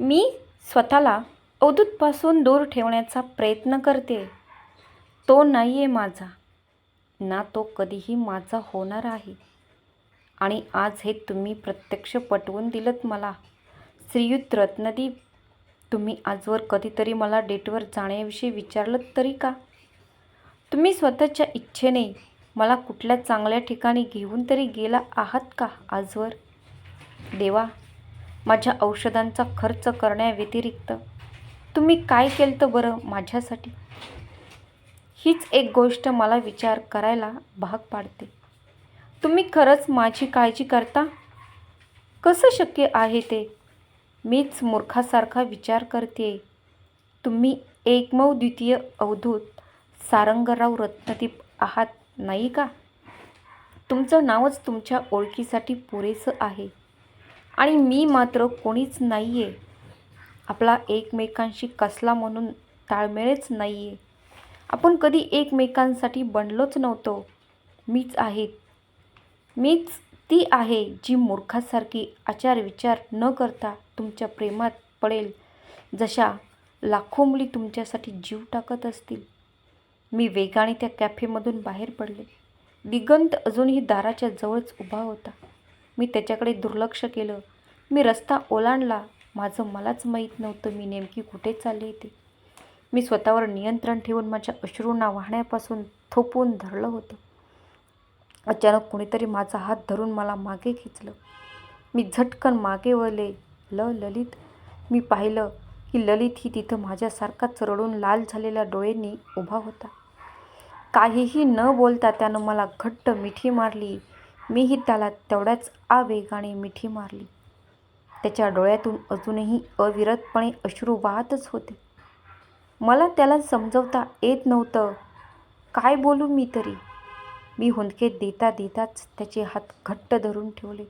मी स्वतःला अवधूतपासून दूर ठेवण्याचा प्रयत्न करते. तो नाही आहे माझा. ना तो कधीही माझा होणार आहे. आणि आज हे तुम्ही प्रत्यक्ष पटवून दिलंत मला. श्रीयुत रत्नदीप तुम्ही आजवर कधीतरी मला डेटवर जाण्याविषयी विचारलं तरी का? तुम्ही स्वतःच्या इच्छेने मला कुठल्या चांगल्या ठिकाणी घेऊन तरी गेला आहात का आजवर? देवा माझ्या औषधांचा खर्च करण्याव्यतिरिक्त तुम्ही काय केलं तर बरं माझ्यासाठी? हीच एक गोष्ट मला विचार करायला भाग पाडते. तुम्ही खरंच माझी काळजी करता? कसं शक्य आहे ते? मीच मूर्खासारखा विचार करते तुम्ही एकमव द्वितीय अवधूत सारंगराव रत्नदीप आहात नाही का? तुमचं नावच तुमच्या ओळखीसाठी पुरेसं आहे. आणि मी मात्र कोणीच नाही आहे आपला एकमेकांशी कसला म्हणून ताळमेळच नाही आहे आपण कधी एकमेकांसाठी बनलोच नव्हतो. मीच आहे. मीच ती आहे जी मूर्खासारखी आचार विचार न करता तुमच्या प्रेमात पडेल. जशा लाखो मुली तुमच्यासाठी जीव टाकत असतील. मी वेगाने त्या कॅफेमधून बाहेर पडले. दिगंत अजूनही दाराच्या जवळच उभा होता. मी त्याच्याकडे दुर्लक्ष केलं. मी रस्ता ओलांडला. माझं मलाच माहीत नव्हतं मी नेमकी कुठे चालले ते मी स्वतःवर नियंत्रण ठेवून माझ्या अश्रूंना वाहण्यापासून थोपवून धरलं होतं. अचानक कुणीतरी माझा हात धरून मला मागे खेचलं. मी झटकन मागे वळले. ल ललित. मी पाहिलं की ललित ही तिथं माझ्यासारखाच रडून लाल झालेल्या डोळ्यांनी उभा होता. काहीही न बोलता त्यानं मला घट्ट मिठी मारली. मीही त्याला तेवढ्याच आवेगाने मिठी मारली. त्याच्या डोळ्यातून अजूनही अविरतपणे अश्रू वाहतच होते. मला त्याला समजवता येत नव्हतं. काय बोलू मी तरी? मी हुंदके देता देताच त्याचे हात घट्ट धरून ठेवले.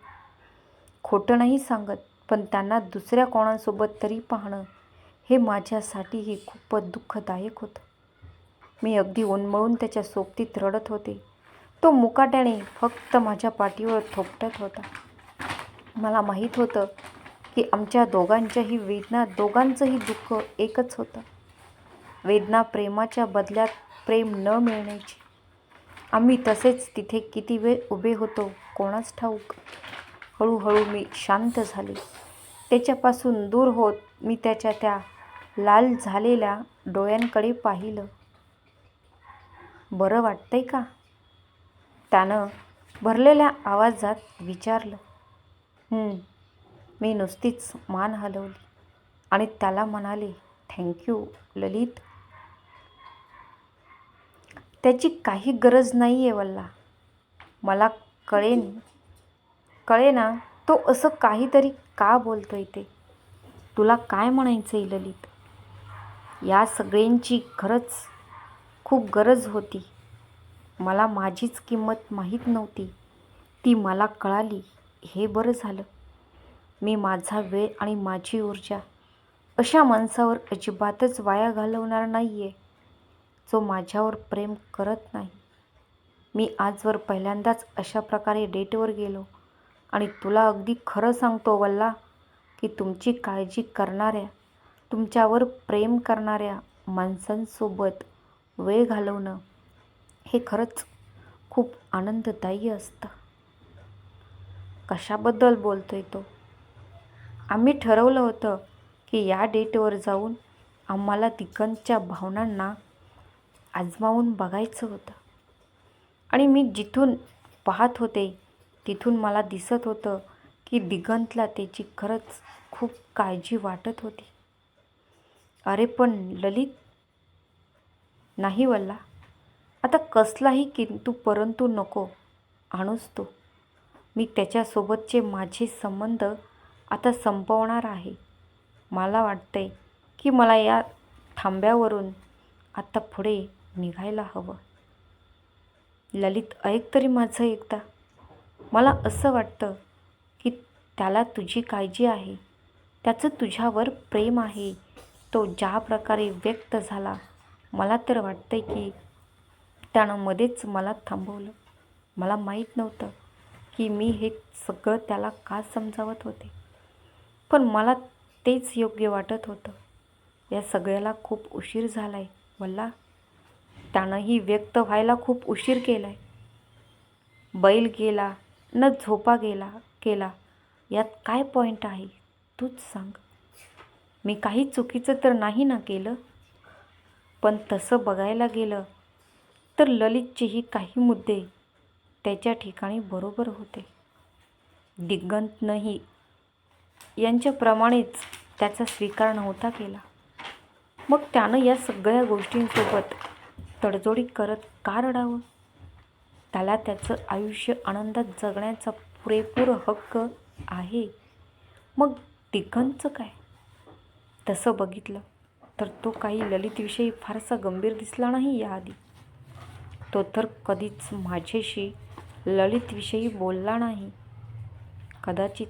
खोटं नाही सांगत पण त्यांना दुसऱ्या कोणासोबत तरी पाहणं हे माझ्यासाठीही खूपच दुःखदायक होतं. मी अगदी उन्मळून त्याच्या सोबतीत रडत होते. तो मुकाट्याने फक्त माझ्या पाठीवर थोपटत होता. मला माहीत होतं की आमच्या दोघांच्याही वेदना दोघांचंही दुःख एकच होतं. वेदना प्रेमाच्या बदल्यात प्रेम न मिळण्याची. आम्ही तसेच तिथे किती वेळ उभे होतो कोणाच ठाऊक. हळूहळू मी शांत झाले. त्याच्यापासून दूर होत मी त्याच्या त्या लाल झालेल्या डोळ्यांकडे पाहिलं. बरं वाटतंय का? त्यानं भरलेल्या आवाजात विचारलं मी नुसतीच मान हलवली आणि त्याला म्हणाले थँक्यू ललित. त्याची काही गरज नाही आहे वल्ला. मला कळेन कळेना तो असं काहीतरी का बोलतोय ते? तुला काय म्हणायचं आहे ललित? या सगळ्यांची खरंच खूप गरज होती. मला माझीच किंमत माहीत नव्हती. ती मला कळाली. हे बरं झालं. मी माझा वेळ आणि माझी ऊर्जा अशा माणसावर अजिबातच वाया घालवणार नाही आहे जो माझ्यावर प्रेम करत नाही. मी आजवर पहिल्यांदाच अशा प्रकारे डेटवर गेलो आणि तुला अगदी खरं सांगतो वल्ला की तुमची काळजी करणाऱ्या तुमच्यावर प्रेम करणाऱ्या माणसांसोबत वेळ घालवणं हे खरंच खूप आनंददायी असतं. कशाबद्दल बोलतोय तो? आम्ही ठरवलं होतं की या डेटवर जाऊन आम्हाला दिगंतच्या भावनांना आजमावून बघायचं होतं. आणि मी जिथून पाहत होते तिथून मला दिसत होतं की दिगंतला त्याची खरंच खूप काळजी वाटत होती. अरे पण ललित? नाही वल्ला. आता कसलाही किंतु परंतु नको आणूस तू. मी त्याच्यासोबतचे माझे संबंध आता संपवणार आहे मला वाटते की मला या थांब्यावरून आता पुढे निघायला हवं. ललित ऐक तरी माझं एकदा. मला असं वाटतं की त्याला तुझी काळजी आहे. त्याचं तुझ्यावर प्रेम आहे. तो ज्या प्रकारे व्यक्त झाला मला तर वाटतं की त्यानं मध्येच मला थांबवलं. मला माहीत नव्हतं की मी हे सगळं त्याला का समजावत होते. पण मला तेच योग्य वाटत होतं. या सगळ्याला खूप उशीर झाला आहे वल्ला. त्यानंही व्यक्त व्हायला खूप उशीर केला आहे बैल गेला न झोपा गेला केला. यात काय पॉईंट आहे तूच सांग. मी काही चुकीचं तर नाही ना केलं? पण तसं बघायला गेलं तर ललितचेही काही मुद्दे त्याच्या ठिकाणी बरोबर होते. दिग्गंतनंही यांच्याप्रमाणेच त्याचा स्वीकार नव्हता केला. मग त्यानं या सगळ्या गोष्टींसोबत तडजोडी करत का रडावं? त्याला त्याचं आयुष्य आनंदात जगण्याचा पुरेपूर हक्क आहे. मग दिग्गंतचं काय? तसं बघितलं तर तो काही ललितविषयी फारसा गंभीर दिसला नाही याआधी. तो तर कधीच माझ्याशी ललितविषयी बोलला नाही. कदाचित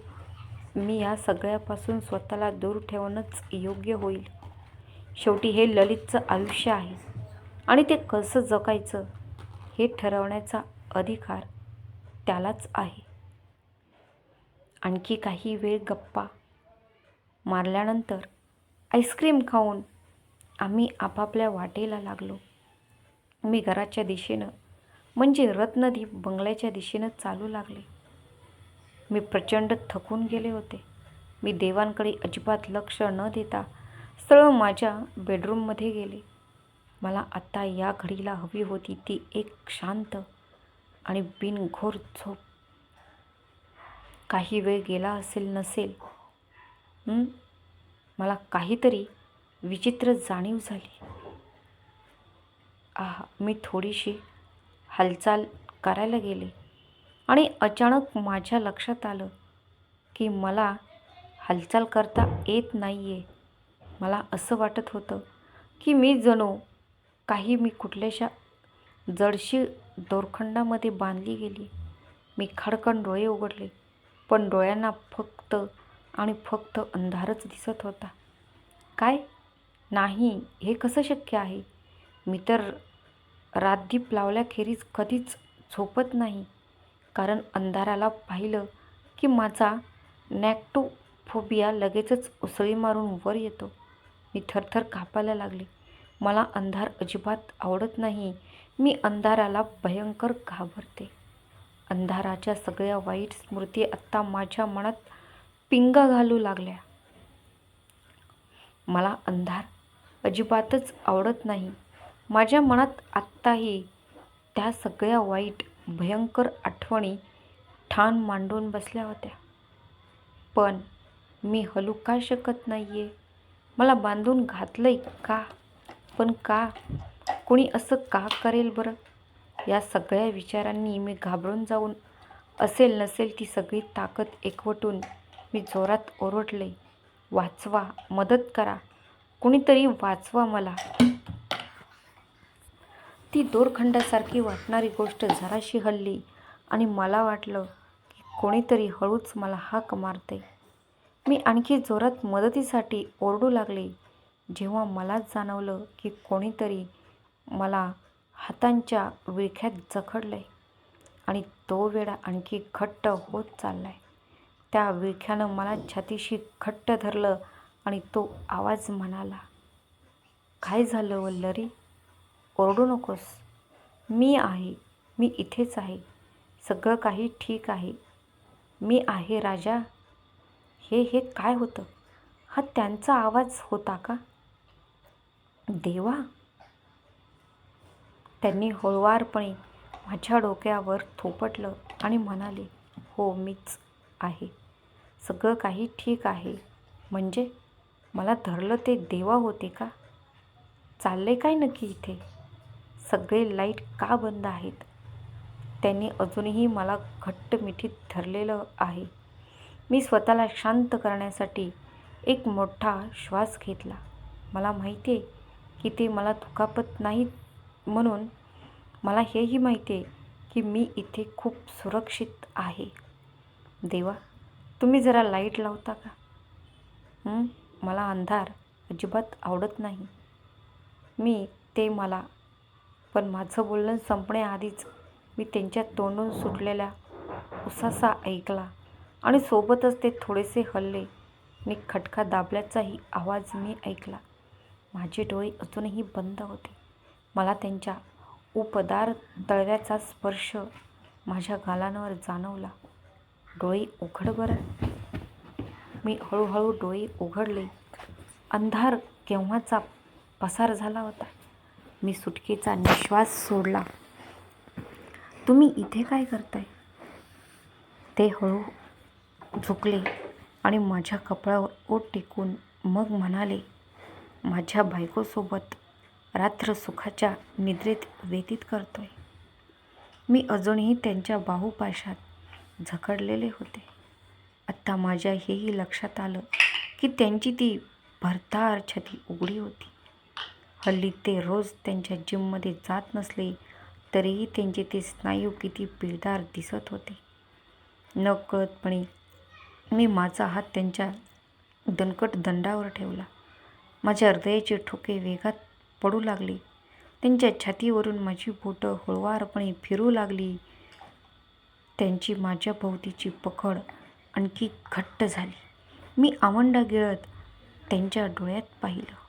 मी या सगळ्यापासून स्वतःला दूर ठेवणंच योग्य होईल. शेवटी हे ललितचं आयुष्य आहे. आणि ते कसं जगायचं हे ठरवण्याचा अधिकार त्यालाच आहे. आणखी काही वेळ गप्पा मारल्यानंतर आईस्क्रीम खाऊन आम्ही आपापल्या वाटेला लागलो. मी घराच्या दिशेनं म्हणजे रत्नदीप बंगल्याच्या दिशेनं चालू लागले. मी प्रचंड थकून गेले होते. मी देवांकडे अजिबात लक्ष न देता सरळ माझ्या बेडरूममध्ये गेले. मला आत्ता या घडीला हवी होती ती एक शांत आणि बिनघोर झोप. काही वेळ गेला असेल नसेल मला काहीतरी विचित्र जाणीव झाली. मी थोडीशी हालचाल करायला गेले. आणि अचानक माझ्या लक्षात आलं की मला हालचाल करता येत नाही आहे मला असं वाटत होतं की मी जणू काही मी कुठल्याशा जडशी दोरखंडामध्ये बांधली गेली. मी खडकन डोळे उघडले पण डोळ्यांना फक्त आणि फक्त अंधारच दिसत होता. काय? नाही हे कसं शक्य आहे? मी तर रातदीप लावल्याखेरीज कधीच झोपत नाही. कारण अंधाराला पाहिलं की माझा नॅक्टोफोबिया लगेचच उसळी मारून वर येतो. मी थरथर कापायला लागले. मला अंधार अजिबात आवडत नाही. मी अंधाराला भयंकर घाबरते. अंधाराच्या सगळ्या वाईट स्मृती आत्ता माझ्या मनात पिंगा घालू लागल्या. मला अंधार अजिबातच आवडत नाही. माझ्या मनात आत्ताही त्या सगळ्या वाईट भयंकर आठवणी ठाण मांडून बसल्या होत्या. पण मी हलू का शकत नाही आहे मला बांधून घातलं आहे का? पण का? कोणी असं का करेल बरं? या सगळ्या विचारांनी मी घाबरून जाऊन असेल नसेल ती सगळी ताकद एकवटून मी जोरात ओरडले वाचवा मदत करा. कुणीतरी वाचवा मला. ती दोरखंडासारखी वाटणारी गोष्ट जराशी हल्ली आणि मला वाटलं की कोणीतरी हळूच मला हाक मारते. मी आणखी जोरात मदतीसाठी ओरडू लागले. जेव्हा मलाच जाणवलं की कोणीतरी मला हातांच्या विळख्यात जखडलंय आणि तो वेळा आणखी घट्ट होत चाललाय. त्या विळख्यानं मला छातीशी घट्ट धरलं आणि तो आवाज म्हणाला काय झालं वल्लरी? ओरडू नकोस. मी आहे मी इथेच आहे. सगळं काही ठीक आहे. मी आहे राजा. हे हे काय होतं? हा त्यांचा आवाज होता का? देवा! त्यांनी हळुवारपणे माझ्या डोक्यावर थोपटलं आणि म्हणाले हो मीच आहे. सगळं काही ठीक आहे. म्हणजे? मला धरलं ते देवा होते का? चालले काय नक्की इथे? सगळे लाइट का बंद आहेत? त्यांनी अजूनही मला घट्ट मिठीत धरलेलं आहे. मी स्वतःला शांत करण्यासाठी एक मोठा श्वास घेतला. मला माहिती आहे की ते मला दुखापत नाहीत म्हणून मला हेही माहिती आहे की मी इथे खूप सुरक्षित आहे. देवा तुम्ही जरा लाइट लावता का? मला अंधार अजिबात आवडत नाही. मी ते मला पण माझं बोलणं संपण्याआधीच मी त्यांच्या तोंडून सुटलेला उसासा ऐकला आणि सोबतच ते थोडेसे हल्ले आणि खटका दाबल्याचाही आवाज मी ऐकला. माझे डोळे अजूनही बंद होते. मला त्यांच्या उपदार तळव्याचा स्पर्श माझ्या गालांवर जाणवला. डोळे उघड बरं. मी हळूहळू डोळे उघडले. अंधार केव्हाचा पसार झाला होता? मी सुटकेचा निश्वास सोडला. तुम्ही इथे काय करताय? ते हळू झुकले आणि माझ्या कपाळावर ओट टेकून मग म्हणाले माझ्या बायकोसोबत रात्र सुखाच्या निद्रेत व्यतीत करतोय. मी अजूनही त्यांच्या बाहुपाशात झकडलेले होते. आत्ता माझ्या हेही लक्षात आलं की त्यांची ती भरतार छती उघडी होती. हल्ली ते रोज त्यांच्या जिममध्ये जात नसले तरीही त्यांचे ते स्नायू किती पिळदार दिसत होते. नकळतपणे मी माझा हात त्यांच्या दणकट दंडावर ठेवला. माझ्या हृदयाचे ठोके वेगात पडू लागले. त्यांच्या छातीवरून माझी बोटं हळुवारपणे फिरू लागली. त्यांची माझ्या भोवतीची पकड आणखी घट्ट झाली. मी आवंडा गिळत त्यांच्या डोळ्यात पाहिलं.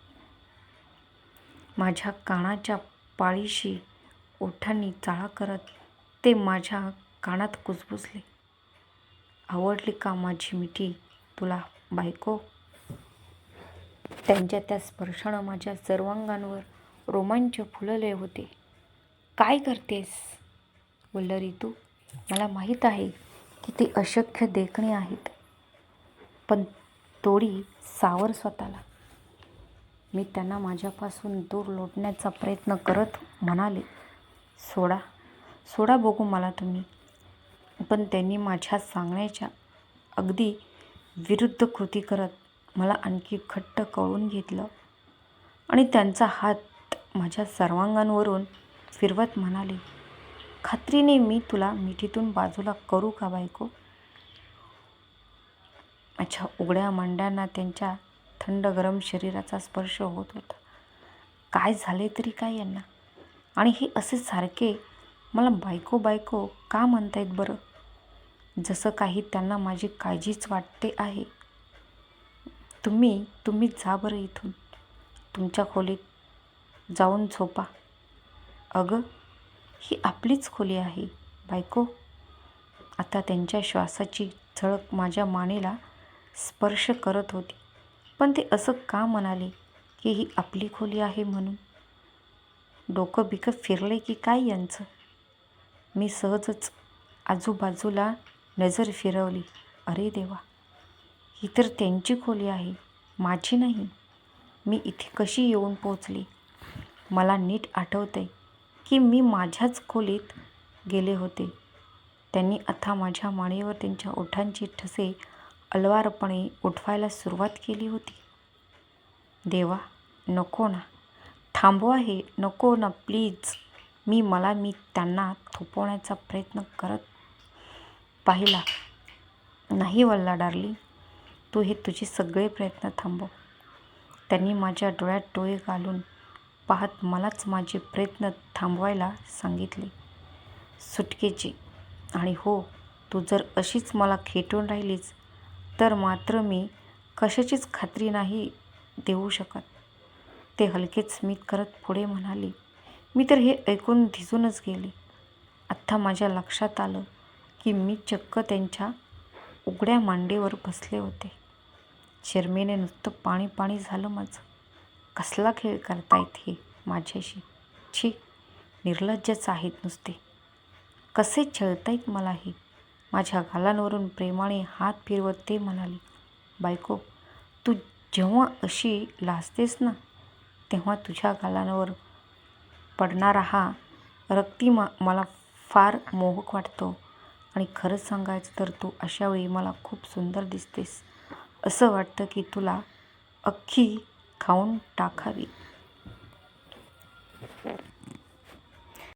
माझ्या कानाच्या पाळीशी ओठांनी चाळा करत ते माझ्या कानात कुजबुजले. आवडली का माझी मिठी? तुला बायको? त्यांच्या त्या स्पर्शानं माझ्या सर्वांगांवर रोमांच फुलले होते. काय करतेस? वल्लरी तू मला माहीत आहे की ते अशक्य देखणे आहेत पण तोडी सावर स्वतःला. मी त्यांना माझ्यापासून दूर लोटण्याचा प्रयत्न करत म्हणाले सोडा सोडा बघू मला तुम्ही. पण त्यांनी माझ्या सांगण्याच्या अगदी विरुद्ध कृती करत मला आणखी घट्ट कळून घेतलं आणि त्यांचा हात माझ्या सर्वांगांवरून फिरवत म्हणाले खात्रीने मी तुला मिठीतून बाजूला करू का बायको? माझ्या उघड्या मांड्यांना त्यांच्या थंड गरम शरीराचा स्पर्श होत होता. काय झाले तरी काय यांना? आणि हे असे सारखे मला बायको बायको का म्हणतायत बरं? जसं काही त्यांना माझी काळजीच वाटते आहे. तुम्ही तुम्ही जा बरं इथून. तुमच्या खोलीत जाऊन झोपा. अगं ही आपलीच खोली आहे बायको. आता त्यांच्या श्वासाची झळक माझ्या मानेला स्पर्श करत होती. पण ते असं का म्हणाले की ही आपली खोली आहे म्हणून? डोकं बिकं फिरले की काय यांचं? मी सहजच आजूबाजूला नजर फिरवली. अरे देवा ही तर त्यांची खोली आहे माझी नाही. मी इथे कशी येऊन पोचली मला नीट आठवतं आहे की मी माझ्याच खोलीत गेले होते. त्यांनी आता माझ्या मानेवर त्यांच्या ओठांचे ठसे अलवारपणे उठवायला सुरुवात केली होती. देवा नको ना. थांबवा हे नको ना प्लीज. मी मला मी त्यांना थोपवण्याचा प्रयत्न करत पाहिला. नाही वल्ला डार्ली तू हे तुझे सगळे प्रयत्न थांबव. त्यांनी माझ्या डोळ्यात डोळे घालून पाहत मलाच माझे प्रयत्न थांबवायला सांगितले. सुटकेचे. आणि हो तू जर अशीच मला खेटून राहिलीच तर मात्र मी कशाचीच खात्री नाही देऊ शकत. ते हलकेच स्मित करत पुढे म्हणाले मी तर हे ऐकून धिजूनच गेले. आत्ता माझ्या लक्षात आलं की मी चक्क त्यांच्या उघड्या मांडीवर बसले होते. शर्मेने नुसतं पाणी पाणी झालं माझं. कसला खेळ करतायत हे माझ्याशी? छी निर्लज्जच आहेत नुसते. कसे छळतायत मला हे? माझ्या गालांवरून प्रेमाने हात फिरवत ते म्हणाले बायको तू जेव्हा अशी लाजतेस ना तेव्हा तुझ्या गालांवर पडणारा हा रक्ती मा मला फार मोहक वाटतो. आणि खरंच सांगायचं तर तू अशावेळी मला खूप सुंदर दिसतेस. असं वाटतं की तुला अख्खी खाऊन टाकावी.